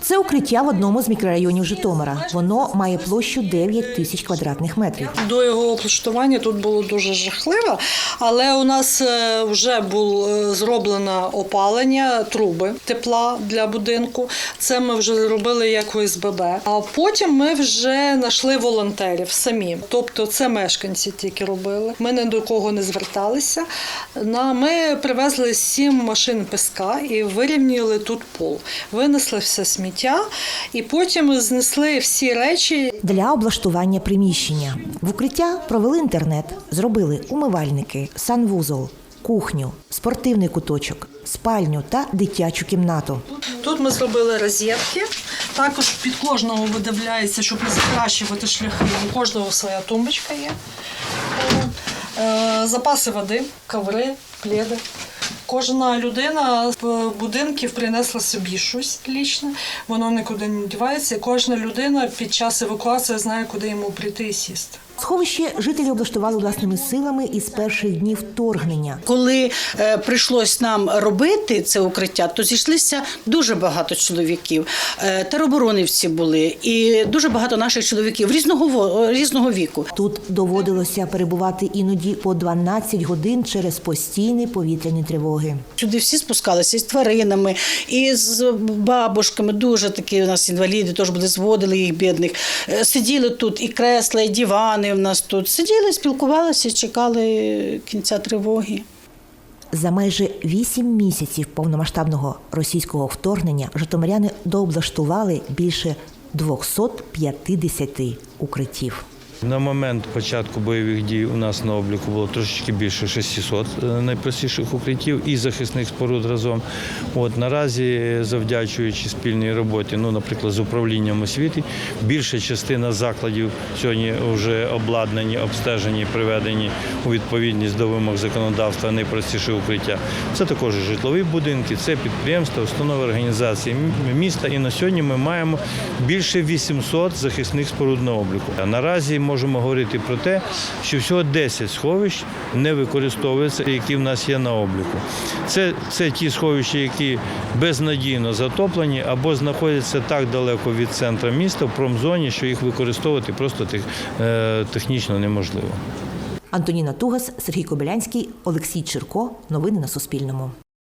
Це укриття в одному з мікрорайонів Житомира. Воно має площу 9 тисяч квадратних метрів. До його облаштування тут було дуже жахливо, але у нас е, вже було е, зроблено опалення труби тепла для будинку. Це ми вже зробили як ОСББ. А потім ми вже знайшли волонтерів самі. Тобто це мешканці тільки робили. Ми ні до кого не зверталися. Ми привезли сім машин піска і вирівняли тут пол. Винесли все сміття, і потім знесли всі речі, Для облаштування приміщення в укриття провели інтернет, зробили умивальники, санвузол, кухню, спортивний куточок, спальню та дитячу кімнату. Тут ми зробили розетки. Також під кожного видивляється, щоб не закращувати шляхи. У кожного своя тумбочка є. Е, Запаси води, коври, пледи. Кожна людина з будинків принесла собі щось лічне, воно нікуди не дівається. Кожна людина під час евакуації знає, куди йому прийти і сісти. Сховище жителі облаштували власними силами із перших днів вторгнення. Коли е, прийшлось нам робити це укриття, то зійшлися дуже багато чоловіків. Е, тероборонівці були, і дуже багато наших чоловіків різного во- різного віку. Тут доводилося перебувати іноді по 12 годин через постійні повітряні тривоги. Сюди всі спускалися з тваринами, і з бабушками. Дуже такі у нас інваліди, теж були зводили їх бідних. Е, Сиділи тут і кресла, і дивани в нас тут. Сиділи, спілкувалися, чекали кінця тривоги. За майже вісім місяців повномасштабного російського вторгнення житомиряни дооблаштували більше 250 укриттів. На момент початку бойових дій у нас на обліку було трошечки більше 600 е, найпростіших укриттів і захисних споруд разом. От наразі, завдячуючи спільній роботі, ну, наприклад, з управлінням освіти, більша частина закладів сьогодні вже обладнані, обстежені, приведені у відповідність до вимог законодавства найпростіше укриття. Це також житлові будинки, це підприємства, установи організації міста. І на сьогодні ми маємо більше 800 захисних споруд на обліку. Наразі можемо говорити про те, що всього 10 сховищ не використовуються, які в нас є на обліку. Це, це ті сховища, які безнадійно затоплені або знаходяться так далеко від центру міста в промзоні, що їх використовувати просто тех- е, технічно неможливо. Антоніна Тугас, Сергій Кобилянський, Олексій Чирко. Новини на Суспільному.